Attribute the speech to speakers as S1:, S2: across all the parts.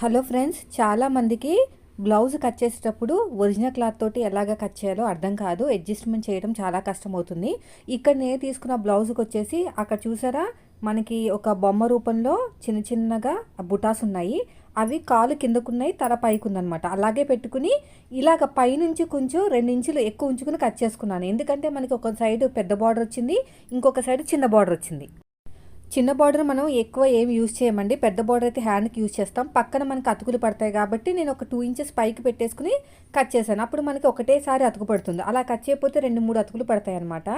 S1: Hello friends చాలామందికి blouse cut చేసేటప్పుడు original cloth తోటి ఎలాగ కట్ చేయాలో అర్థం కాదు. అడ్జస్ట్మెంట్ చేయడం చాలా కష్టమవుతుంది. ఇక్కడ నేను తీసుకున్న బ్లౌజ్కి వచ్చేసి అక్కడ చూసారా? మనకి ఒక బొమ్మ రూపంలో చిన్న చిన్నగా బుటాస్ ఉన్నాయి. అవి కాలు కిందకున్నాయి తల పైకుందనమాట. అలాగే పెట్టుకుని ఇలాగ పైనుంచి కొంచెం రెండు ఇంచులు ఎక్కువ ఉంచుకుని కట్ చేసుకున్నాను. ఎందుకంటే మనకి ఒక సైడ్ పెద్ద బార్డర్ వచ్చింది ఇంకొక సైడ్ చిన్న బార్డర్ వచ్చింది. చిన్న బార్డర్ మనం ఎక్కువ ఏమి యూజ్ చేయమండి. పెద్ద బార్డర్ అయితే హ్యాండ్కి యూజ్ చేస్తాం. పక్కన మనకి అతుకులు పడతాయి కాబట్టి నేను ఒక టూ ఇంచెస్ పైకి పెట్టేసుకుని కట్ చేశాను. అప్పుడు మనకి ఒకటేసారి అతుకు పడుతుంది. అలా కట్ చేయకపోతే రెండు మూడు అతుకులు పడతాయి అనమాట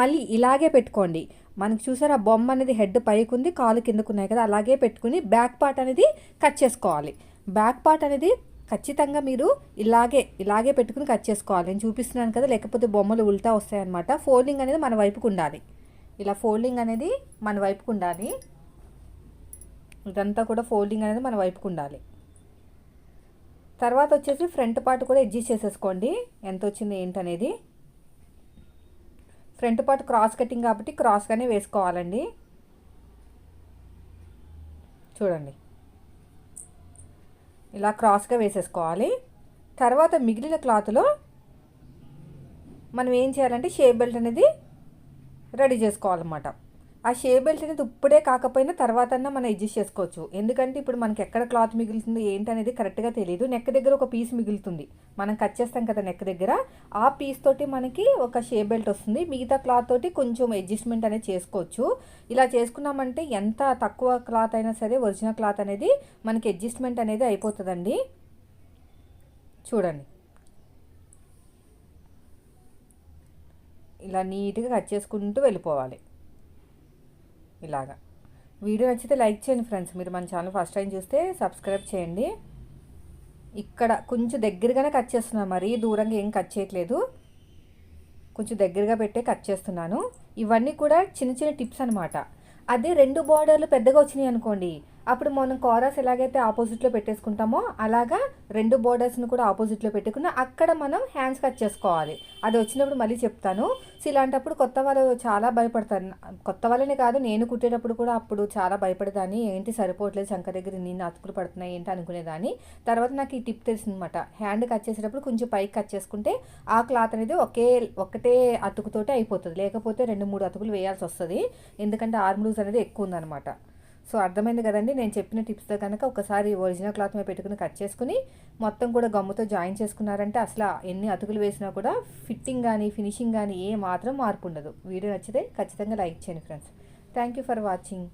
S1: మళ్ళీ ఇలాగే పెట్టుకోండి. మనకు చూసారా బొమ్మ అనేది హెడ్ పైకి ఉంది కాలు కిందకు ఉన్నాయి కదా అలాగే పెట్టుకుని బ్యాక్ పార్ట్ అనేది కట్ చేసుకోవాలి. బ్యాక్ పార్ట్ అనేది ఖచ్చితంగా మీరు ఇలాగే ఇలాగే పెట్టుకుని కట్ చేసుకోవాలి. నేను చూపిస్తున్నాను కదా లేకపోతే బొమ్మలు ఉల్టా వస్తాయన్నమాట. ఫోల్డింగ్ అనేది మన వైపుకు ఉండాలి. ఇలా ఫోల్డింగ్ అనేది మన వైపుకు ఉండాలి. ఇదంతా కూడా ఫోల్డింగ్ అనేది మన వైపుకు ఉండాలి. తర్వాత వచ్చేసి ఫ్రంట్ పార్ట్ కూడా అడ్జస్ట్ చేసేసుకోండి. ఎంత వచ్చింది ఏంటనేది ఫ్రంట్ పార్ట్ క్రాస్ కటింగ్ కాబట్టి క్రాస్గానే వేసుకోవాలండి. చూడండి. ఇలా క్రాస్గా వేసేసుకోవాలి. తర్వాత మిగిలిన క్లాత్లో మనం ఏం చేయాలంటే షేప్ బెల్ట్ అనేది రెడీ చేసుకోవాలన్నమాట. ఆ షే బెల్ట్ అనేది ఇప్పుడే కాకపోయినా తర్వాత మనం అడ్జస్ట్ చేసుకోవచ్చు. ఎందుకంటే ఇప్పుడు మనకి ఎక్కడ క్లాత్ మిగులుతుంది ఏంటి అనేది కరెక్ట్గా తెలియదు నెక్ దగ్గర ఒక పీస్ మిగులుతుంది. మనం కట్ చేస్తాం కదా నెక్ దగ్గర. ఆ పీస్ తోటి మనకి ఒక షే బెల్ట్ వస్తుంది. మిగతా క్లాత్ తోటి కొంచెం అడ్జస్ట్మెంట్ అనేది చేసుకోవచ్చు. ఇలా చేసుకున్నామంటే ఎంత తక్కువ క్లాత్ అయినా సరే ఒరిజినల్ క్లాత్ అనేది మనకి అడ్జస్ట్మెంట్ అనేది అయిపోతుందండి. చూడండి. ఇలా నీట్గా కట్ చేసుకుంటూ వెళ్ళిపోవాలి. ఇలాగా. వీడియో నచ్చితే లైక్ చేయండి ఫ్రెండ్స్. మీరు మన ఛానల్ ఫస్ట్ టైం చూస్తే సబ్స్క్రైబ్ చేయండి. ఇక్కడ కొంచెం దగ్గరగానే కట్ చేస్తున్నాను మరి దూరంగా ఏం కట్ చేయట్లేదు. కొంచెం దగ్గరగా పెట్టే కట్ చేస్తున్నాను. ఇవన్నీ కూడా చిన్న చిన్న టిప్స్ అనమాట అదే రెండు బార్డర్లు పెద్దగా వచ్చినాయి అనుకోండి అప్పుడు మనం కోరాస్ ఎలాగైతే ఆపోజిట్లో పెట్టేసుకుంటామో అలాగా రెండు బోర్డర్స్ని కూడా ఆపోజిట్లో పెట్టుకుని అక్కడ మనం హ్యాండ్స్ కట్ చేసుకోవాలి. అది వచ్చినప్పుడు మళ్ళీ చెప్తాను. సో ఇలాంటప్పుడు కొత్త వాళ్ళు చాలా భయపడతారు. కొత్త వాళ్ళనే కాదు నేను కుట్టేటప్పుడు కూడా అప్పుడు చాలా భయపడేదాన్ని. ఏంటి సరిపోవట్లేదు శంక దగ్గర నేను అతుకులు పడుతున్నాయి ఏంటి అనుకునేదాన్ని. తర్వాత నాకు ఈ టిప్ తెలిసిందనమాట హ్యాండ్ కట్ చేసేటప్పుడు కొంచెం పైకి కట్ చేసుకుంటే ఆ క్లాత్ అనేది ఒకే ఒకటే అతుకుతోటే అయిపోతుంది. లేకపోతే రెండు మూడు అతుకులు వేయాల్సి వస్తుంది. ఎందుకంటే ఆర్మ్ లూజ్ అనేది ఎక్కువ ఉందన్నమాట. సో అర్థమైంది కదండి. నేను చెప్పిన టిప్స్తో కనుక ఒకసారి ఒరిజినల్ క్లాత్ మీద పెట్టుకుని కట్ చేసుకుని మొత్తం కూడా గమ్ముతో జాయిన్ చేసుకున్నారంటే అసలు ఎన్ని అతుకులు వేసినా కూడా ఫిట్టింగ్ కానీ ఫినిషింగ్ కానీ ఏ మాత్రం మార్పు ఉండదు. వీడియో నచ్చితే ఖచ్చితంగా లైక్ చేయండి friends. Thank you for watching.